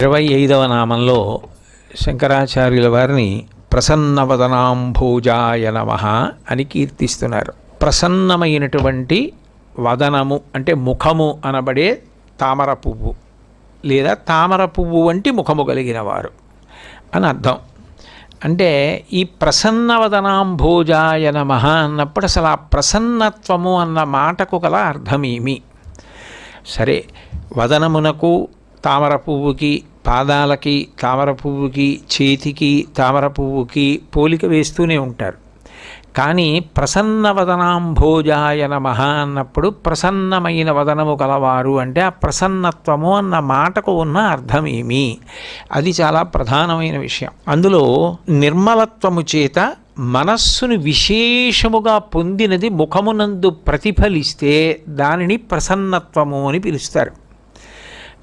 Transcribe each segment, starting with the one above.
ఇరవై ఐదవ నామంలో శంకరాచార్యుల వారిని ప్రసన్నవదనాంభోజాయ నమ అని కీర్తిస్తున్నారు. ప్రసన్నమైనటువంటి వదనము అంటే ముఖము అనబడే తామర పువ్వు లేదా తామర పువ్వు వంటి ముఖము కలిగిన వారు అని అర్థం. అంటే ఈ ప్రసన్నవదనాంభోజాయ నమ అన్నప్పుడు అసలు ఆ ప్రసన్నత్వము అన్న మాటకు గల అర్థమేమి సరే వదనమునకు తామర పువ్వుకి పాదాలకి తామర పువ్వుకి చేతికి తామర పువ్వుకి పోలిక వేస్తూనే ఉంటారు. కానీ ప్రసన్న వదనాంభోజాయ నమ అన్నప్పుడు ప్రసన్నమైన వదనము కలవారు అంటే ఆ ప్రసన్నత్వము అన్న మాటకు ఉన్న అర్థం ఏమి అది చాలా ప్రధానమైన విషయం. అందులో నిర్మలత్వము చేత మనస్సును విశేషముగా పొందినది ముఖమునందు ప్రతిఫలిస్తే దానిని ప్రసన్నత్వము అని పిలుస్తారు.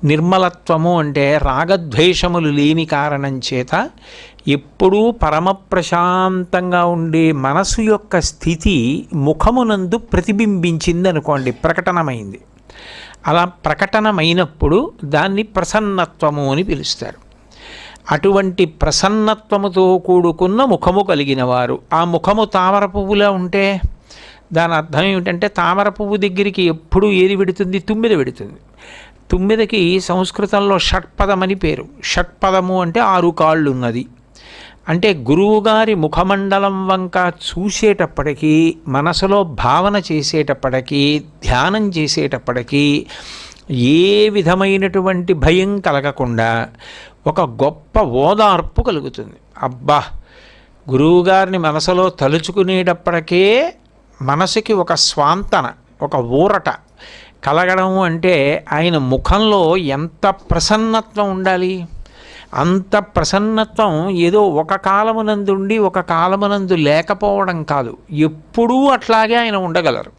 నిర్మలత్వము అంటే రాగద్వేషములు లేని కారణం చేత ఎప్పుడూ పరమ ప్రశాంతంగా ఉండే మనసు యొక్క స్థితి ముఖమునందు ప్రతిబింబించింది అనుకోండి ప్రకటనమైంది. అలా ప్రకటనమైనప్పుడు దాన్ని ప్రసన్నత్వము అని పిలుస్తారు. అటువంటి ప్రసన్నత్వముతో కూడుకున్న ముఖము కలిగిన వారు ఆ ముఖము తామర పువ్వులా ఉంటే దాని అర్థం ఏమిటంటే తామర పువ్వు దగ్గరికి ఎప్పుడు ఏది పెడుతుంది తుమ్మిద పెడుతుంది తుమ్మిదకి సంస్కృతంలో షట్పదమని పేరు. షట్పదము అంటే ఆరు కాళ్ళు ఉన్నది అంటే గురువుగారి ముఖమండలం వంక చూసేటప్పటికీ మనసులో భావన చేసేటప్పటికీ ధ్యానం చేసేటప్పటికీ ఏ విధమైనటువంటి భయం కలగకుండా ఒక గొప్ప ఓదార్పు కలుగుతుంది. అబ్బా! గురువుగారిని మనసులో తలుచుకునేటప్పటికే మనసుకి ఒక స్వాంతన ఒక ఊరట కలగడం అంటే ఆయన ముఖంలో ఎంత ప్రసన్నత్వం ఉండాలి? అంత ప్రసన్నత్వం ఏదో ఒక కాలమునందుండి ఒక కాలమునందు లేకపోవడం కాదు. ఎప్పుడూ అట్లాగే ఆయన ఉండగలరు.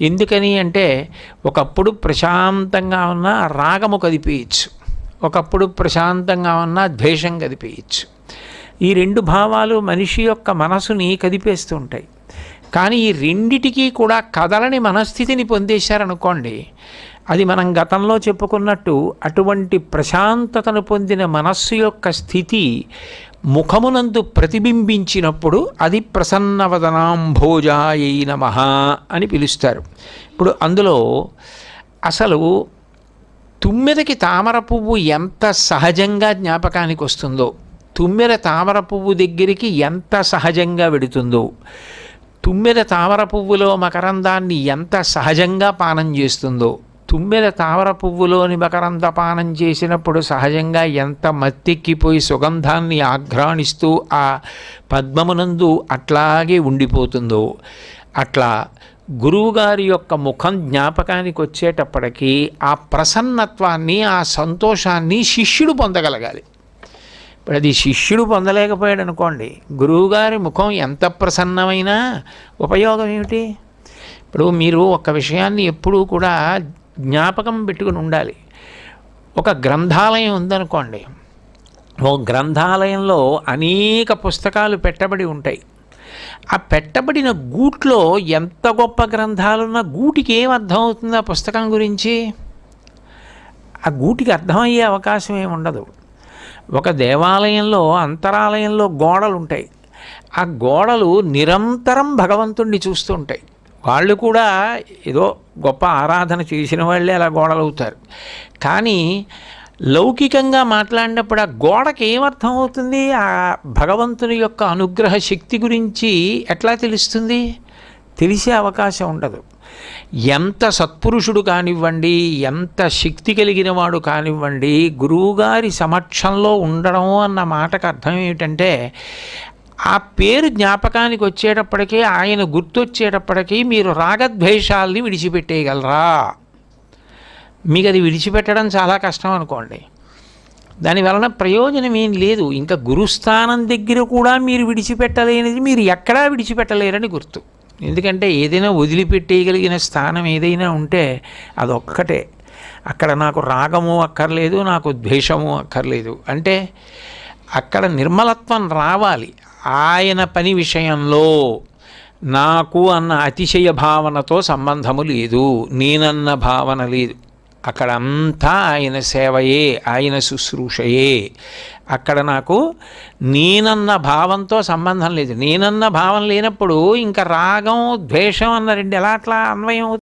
ఎందుకని అంటే ఒకప్పుడు ప్రశాంతంగా ఉన్న రాగము కదిపేయచ్చు. ఒకప్పుడు ప్రశాంతంగా ఉన్న ద్వేషం కదిపేయచ్చు. ఈ రెండు భావాలు మనిషి యొక్క మనసుని కదిపేస్తూ ఉంటాయి. కానీ ఈ రెండిటికీ కూడా కదలని మనస్థితిని పొందేశారనుకోండి అది మనం గతంలో చెప్పుకున్నట్టు అటువంటి ప్రశాంతతను పొందిన మనస్సు యొక్క స్థితి ముఖమునందు ప్రతిబింబించినప్పుడు అది ప్రసన్నవదనాంభోజాయ నమ అని పిలుస్తారు. ఇప్పుడు అందులో అసలు తుమ్మెదకి తామర పువ్వు ఎంత సహజంగా జ్ఞాపకానికి వస్తుందో తుమ్మెద తామర పువ్వు దగ్గరికి ఎంత సహజంగా వెడుతుందో తుమ్మెద తామర పువ్వులో మకరందాన్ని ఎంత సహజంగా పానం చేస్తుందో. తుమ్మెద తామర పువ్వులోని మకరంద పానం చేసినప్పుడు సహజంగా ఎంత మత్తెక్కిపోయి సుగంధాన్ని ఆఘ్రాణిస్తూ ఆ పద్మమునందు అట్లాగే ఉండిపోతుందో. అట్లా గురువుగారి యొక్క ముఖం జ్ఞాపకానికి వచ్చేటప్పటికీ ఆ ప్రసన్నత్వాన్ని ఆ సంతోషాన్ని శిష్యుడు పొందగలగాలి. ఇప్పుడు అది శిష్యుడు పొందలేకపోయాడు అనుకోండి గురువుగారి ముఖం ఎంత ప్రసన్నమైనా ఉపయోగం ఏమిటి? ఇప్పుడు మీరు ఒక విషయాన్ని ఎప్పుడూ కూడా జ్ఞాపకం పెట్టుకుని ఉండాలి. ఒక గ్రంథాలయం ఉందనుకోండి ఓ గ్రంథాలయంలో అనేక పుస్తకాలు పెట్టబడి ఉంటాయి. ఆ పెట్టబడిన గూట్లో ఎంత గొప్ప గ్రంథాలున్నా గూటికి ఏం అర్థం అవుతుంది ఆ పుస్తకం గురించి? ఆ గూటికి అర్థమయ్యే అవకాశం ఏమి ఉండదు. ఒక దేవాలయంలో అంతరాలయంలో గోడలు ఉంటాయి ఆ గోడలు నిరంతరం భగవంతుణ్ణి చూస్తూ ఉంటాయి వాళ్ళు కూడా ఏదో గొప్ప ఆరాధన చేసిన వాళ్ళే అలా గోడలు అవుతారు కానీ లౌకికంగా మాట్లాడినప్పుడు ఆ గోడకి ఏమర్థం అవుతుంది ఆ భగవంతుని యొక్క అనుగ్రహ శక్తి గురించి ఎట్లా తెలుస్తుంది? తెలిసే అవకాశం ఉండదు. ఎంత సత్పురుషుడు కానివ్వండి ఎంత శక్తి కలిగిన వాడు కానివ్వండి గురువుగారి సమక్షంలో ఉండడం అన్న మాటకు అర్థం ఏమిటంటే ఆ పేరు జ్ఞాపకానికి వచ్చేటప్పటికీ ఆయన గుర్తొచ్చేటప్పటికీ మీరు రాగద్వేషాలని విడిచిపెట్టేయగలరా? మీకు అది విడిచిపెట్టడం చాలా కష్టం అనుకోండి. దాని వలన ప్రయోజనం ఏం లేదు. ఇంకా గురుస్థానం దగ్గర కూడా మీరు విడిచిపెట్టలేనిది మీరు ఎక్కడా విడిచిపెట్టలేరని గుర్తు. ఎందుకంటే ఏదైనా వదిలిపెట్టేయగలిగిన స్థానం ఏదైనా ఉంటే అదొక్కటే. అక్కడ నాకు రాగము అక్కర్లేదు నాకు ద్వేషము అక్కర్లేదు. అంటే అక్కడ నిర్మలత్వం రావాలి. ఆయన పని విషయంలో నాకు అన్న అతిశయ భావనతో సంబంధము లేదు. నేనన్న భావన లేదు. అక్కడంతా ఆయన సేవయే ఆయన శుశ్రూషయే. అక్కడ నాకు నేనన్న భావంతో సంబంధం లేదు. నేనన్న భావం లేనప్పుడు ఇంకా రాగం ద్వేషం అన్న రెండు ఎలా అట్లా అన్వయం